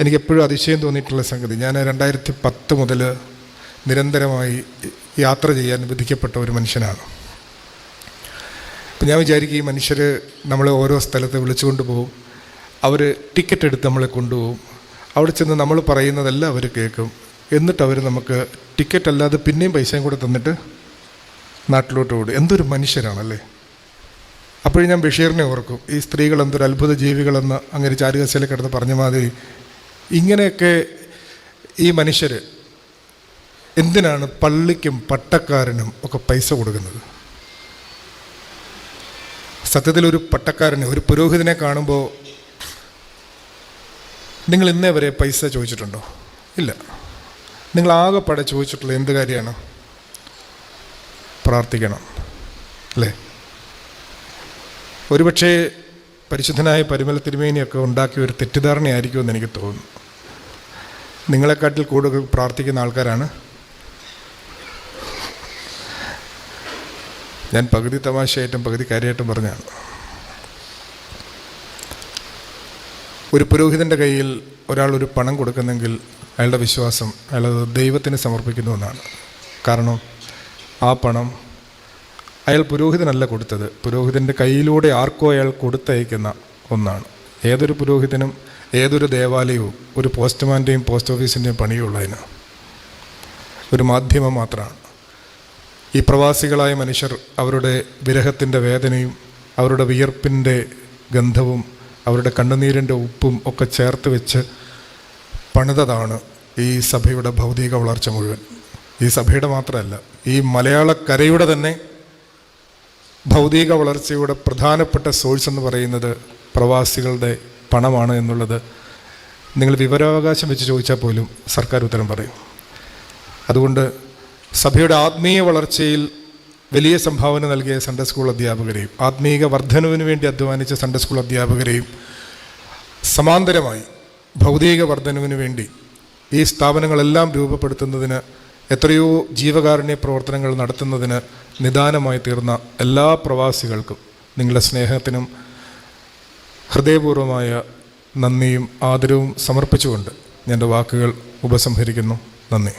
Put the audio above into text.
എനിക്കെപ്പോഴും അതിശയം തോന്നിയിട്ടുള്ള സംഗതി. ഞാൻ രണ്ടായിരത്തി പത്ത് മുതൽ നിരന്തരമായി യാത്ര ചെയ്യാൻ വിധിക്കപ്പെട്ട ഒരു മനുഷ്യനാണ്. ഞാൻ വിചാരിക്കും ഈ മനുഷ്യർ നമ്മളെ ഓരോ സ്ഥലത്ത് വിളിച്ചുകൊണ്ട് പോകും അവർ ടിക്കറ്റ് എടുത്ത് നമ്മളെ കൊണ്ടുപോകും അവിടെ ചെന്ന് നമ്മൾ പറയുന്നതെല്ലാം അവർ കേൾക്കും. എന്നിട്ട് അവർ നമുക്ക് ടിക്കറ്റ് അല്ലാതെ പിന്നെയും പൈസയും കൂടെ തന്നിട്ട് നാട്ടിലോട്ട് ഓടും. എന്തൊരു മനുഷ്യരാണല്ലേ? അപ്പോഴും ഞാൻ ബഷീറിനെ ഓർക്കും. ഈ സ്ത്രീകൾ എന്തൊരു അത്ഭുത ജീവികളെന്ന് അങ്ങനെ ചാരുകസയിൽ കിടന്ന് പറഞ്ഞ മാതിരി ഇങ്ങനെയൊക്കെ ഈ മനുഷ്യർ എന്തിനാണ് പള്ളിക്കും പട്ടക്കാരനും ഒക്കെ പൈസ കൊടുക്കുന്നത്? സത്യത്തിൽ ഒരു പട്ടക്കാരനെ ഒരു പുരോഹിതനെ കാണുമ്പോൾ നിങ്ങൾ ഇന്നേ വരെ പൈസ ചോദിച്ചിട്ടുണ്ടോ? ഇല്ല. നിങ്ങൾ ആകെപ്പാടെ ചോദിച്ചിട്ടുള്ള എന്ത് കാര്യമാണ്? പ്രാർത്ഥിക്കണം. അല്ലേ? ഒരുപക്ഷേ പരിശുദ്ധനായ പരിമല തിരുമേനിയൊക്കെ ഉണ്ടാക്കിയ ഒരു തെറ്റിദ്ധാരണയായിരിക്കുമെന്ന് എനിക്ക് തോന്നുന്നു. നിങ്ങളെക്കാട്ടിൽ കൂടുതൽ പ്രാർത്ഥിക്കുന്ന ആൾക്കാരാണ്. ഞാൻ പകുതി തമാശയായിട്ടും പകുതി കാര്യമായിട്ടും പറഞ്ഞാണ്. ഒരു പുരോഹിതന്റെ കയ്യിൽ ഒരാൾ ഒരു പണം കൊടുക്കുന്നെങ്കിൽ അയാളുടെ വിശ്വാസം അയാളത് ദൈവത്തിന് സമർപ്പിക്കുന്നു എന്നാണ്. കാരണം ആ പണം അയാൾ പുരോഹിതനല്ല കൊടുത്തത്. പുരോഹിതന്റെ കയ്യിലൂടെ ആർക്കോ അയാൾ കൊടുത്തയക്കുന്ന ഒന്നാണ്. ഏതൊരു പുരോഹിതനും ഏതൊരു ദേവാലയവും ഒരു പോസ്റ്റ്മാന്റെയും പോസ്റ്റ് ഓഫീസിന്റെയും പണിയുള്ളതിന് ഒരു മാധ്യമം മാത്രമാണ്. ഈ പ്രവാസികളായ മനുഷ്യർ അവരുടെ വിരഹത്തിന്റെ വേദനയും അവരുടെ വിയർപ്പിന്റെ ഗന്ധവും അവരുടെ കണ്ണുനീരിന്റെ ഉപ്പും ഒക്കെ ചേർത്ത് വെച്ച് പണിതതാണ് ഈ സഭയുടെ ഭൗതിക വളർച്ച മുഴുവൻ. ഈ സഭയുടെ മാത്രമല്ല ഈ മലയാളക്കരയുടെ തന്നെ ഭൗതിക വളർച്ചയുടെ പ്രധാനപ്പെട്ട സോഴ്സ് എന്ന് പറയുന്നത് പ്രവാസികളുടെ പണമാണ് എന്നുള്ളത്. നിങ്ങൾ വിവരാവകാശം വെച്ച് ചോദിച്ചാൽ പോലും സർക്കാർ ഉത്തരം പറയും. അതുകൊണ്ട് സഭയുടെ ആത്മീയ വളർച്ചയിൽ വലിയ സംഭാവന നൽകിയ സൺഡേ സ്കൂൾ അധ്യാപകരെയും ആത്മീക വർധനവിന് വേണ്ടി അധ്വാനിച്ച സൺഡേ സ്കൂൾ അധ്യാപകരെയും സമാന്തരമായി ഭൗതിക വർധനവിന് വേണ്ടി ഈ സ്ഥാപനങ്ങളെല്ലാം രൂപപ്പെടുത്തുന്നതിന് എത്രയോ ജീവകാരുണ്യ പ്രവർത്തനങ്ങൾ നടത്തുന്നതിന് നിദാനമായി തീർന്ന എല്ലാ പ്രവാസികൾക്കും നിങ്ങളുടെ സ്നേഹത്തിനും ഹൃദയപൂർവമായ നന്ദിയും ആദരവും സമർപ്പിച്ചുകൊണ്ട് എന്റെ വാക്കുകൾ ഉപസംഹരിക്കുന്നു. നന്ദി.